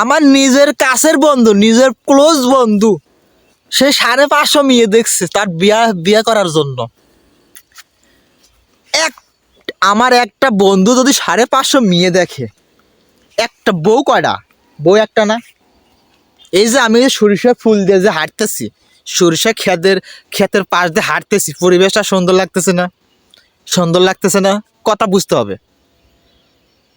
আমার নিজের কাছের বন্ধু, নিজের ক্লোজ বন্ধু, সে সাড়ে পাঁচশো মেয়ে দেখছে তার বিয়া, বিয়ে করার জন্য। এক, আমার একটা বন্ধু যদি সাড়ে পাঁচশো মেয়ে দেখে, একটা বউ কয়টা? বউ একটা না? এই যে আমি সরিষা ফুল দিয়ে যে হাঁটতেছি, সরিষা ক্ষেতের ক্ষেতের পাশ দিয়ে হাঁটতেছি, পরিবেশটা সুন্দর লাগতেছে না? সুন্দর লাগতেছে না? কথা বুঝতে হবে।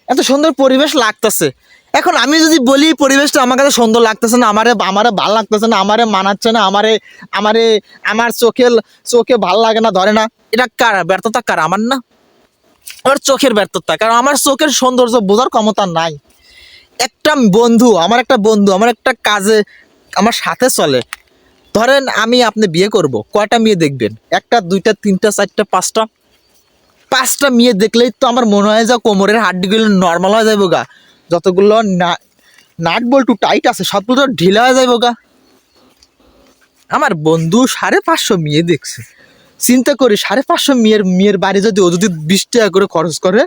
এত সুন্দর পরিবেশ লাগতেছে। এখন আমি যদি বলি পরিবেশটা আমার কাছে সুন্দর লাগতেছে না, আমারে আমারে ভালো লাগতেছে না, আমারে মানাচ্ছে না, আমারে আমারে, আমার চোখে চোখে ভালো লাগে না, ধরে না। এটা কার? ব্যর্থতা কার? আমার না। আমার চোখের ব্যর্থতা, কারণ আমার চোখের সৌন্দর্য বোঝার ক্ষমতা নাই। একটা বন্ধু, আমার একটা বন্ধু, আমার একটা কাজে, আমার সাথে চলে। ধরেন আমি আপনি বিয়ে করব, কয়টা মেয়ে দেখবেন? একটা, দুইটা, তিনটা, চারটা, পাঁচটা? পাঁচটা মেয়ে দেখলেই তো আমার মনে হয় যে কোমরের হাড্ডিগুলো নর্মাল হয়ে যাব গা। যতগুলো না- নাট বল্টু টাইট আছে, সবগুলো তো ঢিলা হয়ে যাব গা। আমার বন্ধু সাড়ে পাঁচশো মেয়ে দেখছে। চিন্তা করি সাড়ে পাঁচশো মেয়ের মেয়ের বাড়ি যদি ও যদি বিশ টাকা করে খরচ করে,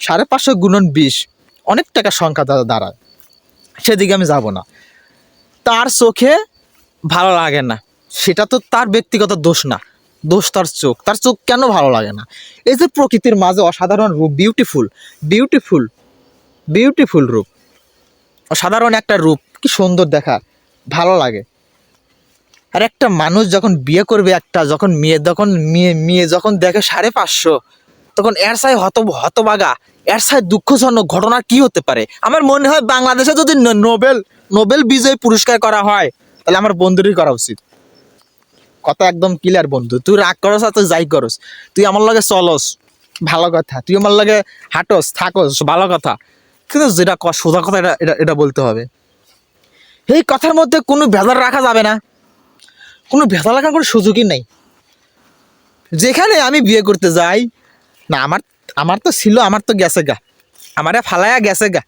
সাড়ে পাঁচশো গুণন বিশ, অনেক টাকা সংখ্যা দাঁড়ায়। সেদিকে আমি যাব না। তার চোখে ভালো লাগে না। সেটা তো তার ব্যক্তিগত দোষ না। দোষ তার চোখ। তার চোখ কেন ভালো লাগে না? এই যে প্রকৃতির মাঝে অসাধারণ রূপ বিউটিফুল বিউটিফুল বিউটিফুল রূপ। অসাধারণ একটা রূপ, কি সুন্দর দেখা, ভালো লাগে। আর একটা মানুষ যখন বিয়ে করবে একটা, যখন মেয়ে যখন মেয়ে মেয়ে যখন দেখে সাড়ে পাঁচশো, তখন এর সাই হত, হতবাগা, এর সাই দুঃখজনক ঘটনা কি হতে পারে? আমার মনে হয় বাংলাদেশে যদি নোবেল নোবেল বিজয় পুরস্কার করা হয়, তাহলে আমার বন্ধুরই করা উচিত। কথা একদম ক্লিয়ার বন্ধু। তুই রাগ করস আর তুই যাই করস। তুই আমার লগে চলস। ভালো কথা। তুই আমার লগে হাঁটস, থাকস, ভালো কথা। কিন্তু যেটা সোজা কথা এটা এটা এটা বলতে হবে। এই কথার মধ্যে কোনো ভেজাল রাখা যাবে না। কোনো ভেজাল রাখার কোনো সুযোগই নেই। যেখানে আমি বিয়ে করতে যাই, না, আমার আমার তো ছিল, আমার তো গেছে গা। আমারে ফালায়া গেছে গা।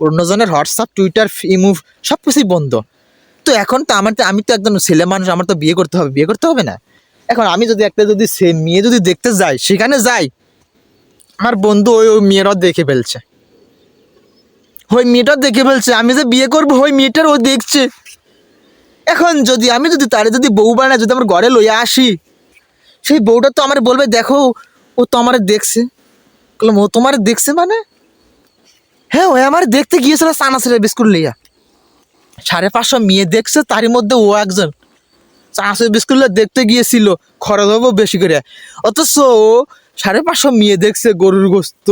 অন্যজনের হোয়াটসঅ্যাপ টুইটার ইমু সব কিছুই বন্ধ। তো এখন তো আমার তো, আমি তো একদম ছেলে মানুষ, আমার তো বিয়ে করতে হবে, বিয়ে করতে হবে না। এখন আমি যদি একটা যদি সে মেয়ে যদি দেখতে যাই, সেখানে যাই, আমার বন্ধু ওই ওই মেয়েরাও দেখে ফেলছে। ওই মেয়েটাও দেখে ফেলছে, আমি যে বিয়ে করব, ওই মেয়েটার ও দেখছে। এখন যদি আমি যদি তারে যদি বউ বানায় যদি আমার ঘরে লইয়া আসি, সেই বউটা তো আমার বলবে, দেখো, ও তো আমার দেখছে। বললাম ও তোমার দেখছে মানে? হ্যাঁ ও আমার দেখতে গিয়েছিল চানাচুরের বিস্কুট লইয়া। সাড়ে পাঁচশো মেয়ে দেখছে, তারই মধ্যে ও একজন। চানাচুরের বিস্কুট দেখতে গিয়েছিল, খরচ হব বেশি করে। অথচ ও সাড়ে পাঁচশো মেয়ে দেখছে, গরুর গোস্ত,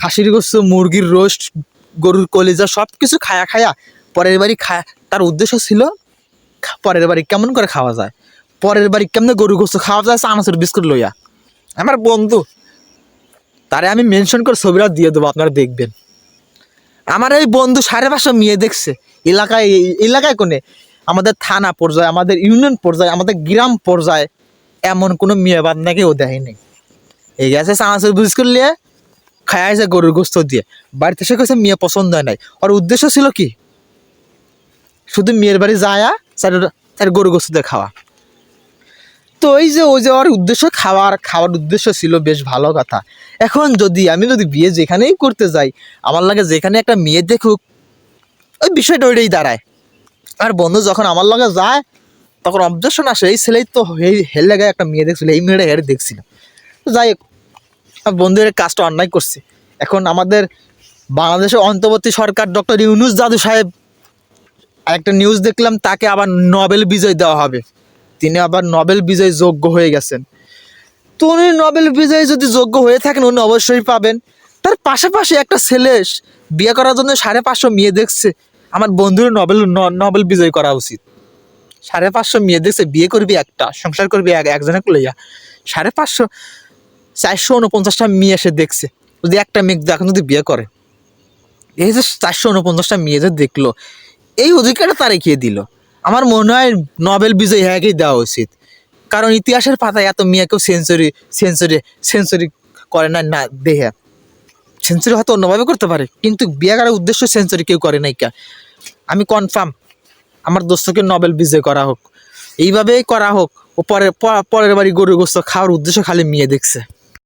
খাসির গোস্ত, মুরগির রোস্ট, গরুর কলিজা সব কিছু খায়া খায়া পরের বাড়ি খায় তার উদ্দেশ্য ছিল পরের বাড়ি কেমন করে খাওয়া যায়? পরের বাড়ি কেমনে গরু গোস্ত খাওয়া যায়? চানাচুর বিস্কুট লইয়া। আমার বন্ধু, তারে আমি মেনশন করে ছবিটা দিয়ে দেবো, আপনারা দেখবেন। আমার এই বন্ধু সাড়ে পাঁচশো মেয়ে দেখছে এলাকায় এলাকায় কোনে? আমাদের থানা পর্যায়ে, আমাদের ইউনিয়ন পর্যায়ে, আমাদের গ্রাম পর্যায়ে এমন কোনো মেয়ে বাদ নাকি ও দেয়নি এই গেছে চানাচুর বিস্কুট নিয়ে খাইছে গরুর গোস্ত দিয়ে। বাড়িতে এসে কেছে মেয়ে পছন্দ হয় নাই। ওর উদ্দেশ্য ছিল কি? শুধু মেয়ের বাড়ি যায়া, তার তার গরু গোস্ত দিয়ে খাওয়া। তো ওই যে ওই যে ওর উদ্দেশ্য খাওয়ার খাওয়ার উদ্দেশ্য ছিল বেশ ভালো কথা। এখন যদি আমি যদি বিয়ে যেখানেই করতে যাই, আমার লাগে যেখানে একটা মেয়ে দেখুক ওই বিষয়টা ওইটাই দাঁড়ায়। আর বন্ধু যখন আমার লগে যায়, তখন অবজেকশন আসে এই ছেলেই তো হেল লাগায় একটা মেয়ে দেখছিল, এই মেয়েটা হেরে দেখছিল। তো যাই হোক, আর বন্ধুর এই কাজটা অন্যায় করছে। এখন আমাদের বাংলাদেশের অন্তর্বর্তী সরকার ডক্টর ইউনুস দাদু সাহেব একটা নিউজ দেখলাম, তাকে আবার নোবেল বিজয় দেওয়া হবে। তিনি আবার নোবেল বিজয় যোগ্য হয়ে গেছেন। তো উনি নোবেল বিজয় যদি যোগ্য হয়ে থাকেন, উনি অবশ্যই পাবেন। তার পাশাপাশি একটা ছেলে বিয়ে করার জন্য সাড়ে পাঁচশো মেয়ে দেখছে আমার বন্ধুর নোবেল নোবেল বিজয় করা উচিত। সাড়ে পাঁচশো মেয়ে দেখছে, বিয়ে করবি একটা, সংসার করবি এক একজনে লইয়া সাড়ে পাঁচশো, চারশো উনপঞ্চাশটা মেয়ে এসে দেখছে। যদি একটা মেয়ে এখন যদি বিয়ে করে, এই যে চারশো উনপঞ্চাশটা মেয়ে যে দেখল, এই অধিকারটা তারে কে দিল? আমার মনে হয় নোবেল বিজয় হ্যাঁকেই দেওয়া উচিত। কারণ ইতিহাসের পাতায় এত মেয়েকেও সেঞ্চুরি সেঞ্চুরি সেঞ্চুরি করে না না দেখে সেঞ্চুরি হয়তো অন্যভাবে করতে পারে, কিন্তু বিয়ে করার উদ্দেশ্য সেঞ্চুরি কেউ করে নাই কা। আমি কনফার্ম আমার দোস্তকে নোবেল বিজয় করা হোক। এইভাবেই করা হোক, ও পরে পরের বাড়ি গরু গোস্ত খাওয়ার উদ্দেশ্য খালি মেয়ে দেখছে।